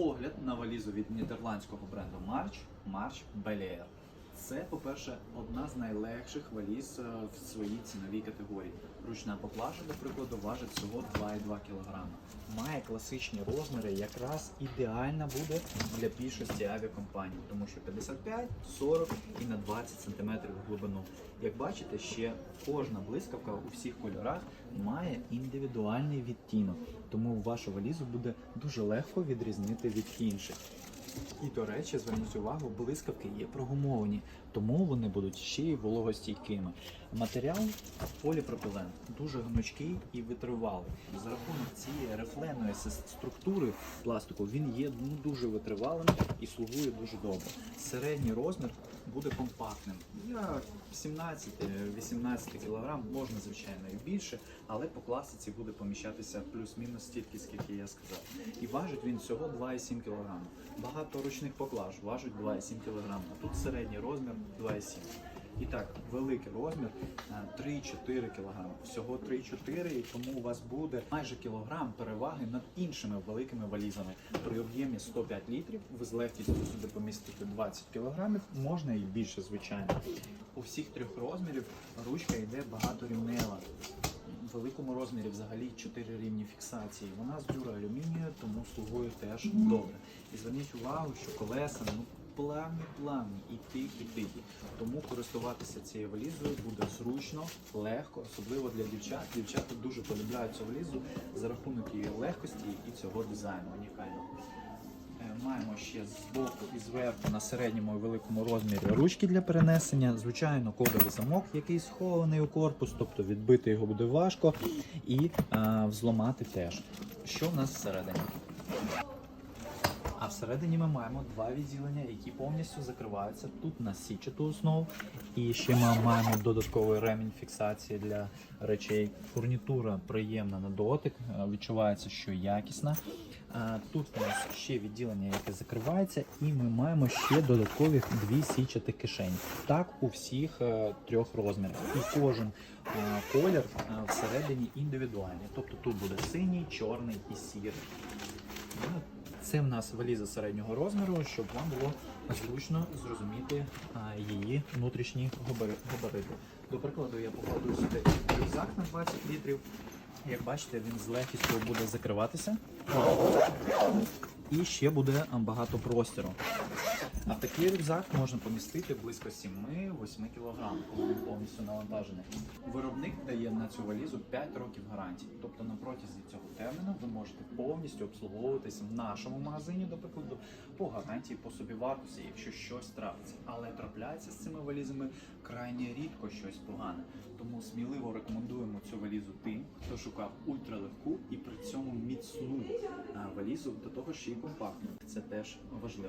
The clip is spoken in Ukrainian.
Погляд на валізу від нідерландського бренду March, March Belair. Це, по-перше, одна з найлегших валіз е, в своїй ціновій категорії. Ручна поклажа, до прикладу, важить всього 2,2 кг. Має класичні розміри, якраз ідеальна буде для більшості авіакомпаній, тому що 55, 40 і на 20 см в глибину. Як бачите, ще кожна блискавка у всіх кольорах має індивідуальний відтінок, тому вашу валізу буде дуже легко відрізнити від інших. І до речі, зверніть увагу, блискавки є прогумовані, тому вони будуть ще й вологостійкими. Матеріал поліпропілен дуже гнучкий і витривалий. За рахунок цієї рифленої структури пластику він є ну, дуже витривалим і слугує дуже добре. Середній розмір буде компактним. Для 17-18 кг можна, звичайно, і більше, але по класиці буде поміщатися плюс-мінус стільки, скільки я сказав. І важить він всього 2,7 кг. Багато ручних поклаж важить 2,7 кг, тут середній розмір 2,7 і так, великий розмір е, 3-4 кг. Всього 3-4, і тому у вас буде майже кілограм переваги над іншими великими валізами. При об'ємі 105 літрів ви з легкістю сюди помістите 20 кг, можна і більше, звичайно. У всіх трьох розмірів ручка йде багаторівнева. В великому розмірі взагалі 4 рівні фіксації. Вона з дюроалюмінію, тому слугує теж добре. І зверніть увагу, що колеса ну плавні, плавні, і тихі, тихі. Тому користуватися цією валізою буде зручно, легко, особливо для дівчат. Дівчата дуже полюбляють цю валізу за рахунок її легкості і цього дизайну унікального. Е, Маємо ще збоку і зверху на середньому і великому розмірі ручки для перенесення. Звичайно, кодовий замок, який схований у корпус, тобто відбити його буде важко і е, взломати теж. Що в нас всередині? А всередині ми маємо два відділення, які повністю закриваються тут на січату основу. І ще ми маємо додатковий ремінь фіксації для речей. Фурнітура приємна на дотик, е, відчувається, що якісна. Тут у нас ще відділення, яке закривається, і ми маємо ще додаткові дві січати кишені. Так у всіх е, трьох розмірах. І кожен е, колір е, всередині індивідуальний. Тобто тут буде синій, чорний і сірий. Це в нас валіза середнього розміру, щоб вам було зручно зрозуміти її внутрішні габари- габарити. До прикладу, я покладу сюди рюкзак на 20 літрів. Як бачите, він з легкістю буде закриватися. І ще буде багато простіру. А такий рюкзак можна помістити близько 7-8 кг, коли він повністю навантажений. Виробник дає на цю валізу 5 років гарантії. Тобто на протязі цього терміну ви можете повністю обслуговуватися в нашому магазині, до прикладу, по гарантії по собівартості, якщо щось трапиться. Але трапляється з цими валізами крайне рідко щось погане. Тому сміливо рекомендуємо цю валізу тим, хто шукав ультралегку і при цьому міцну валізу до того, що і компактну. Це теж важливо.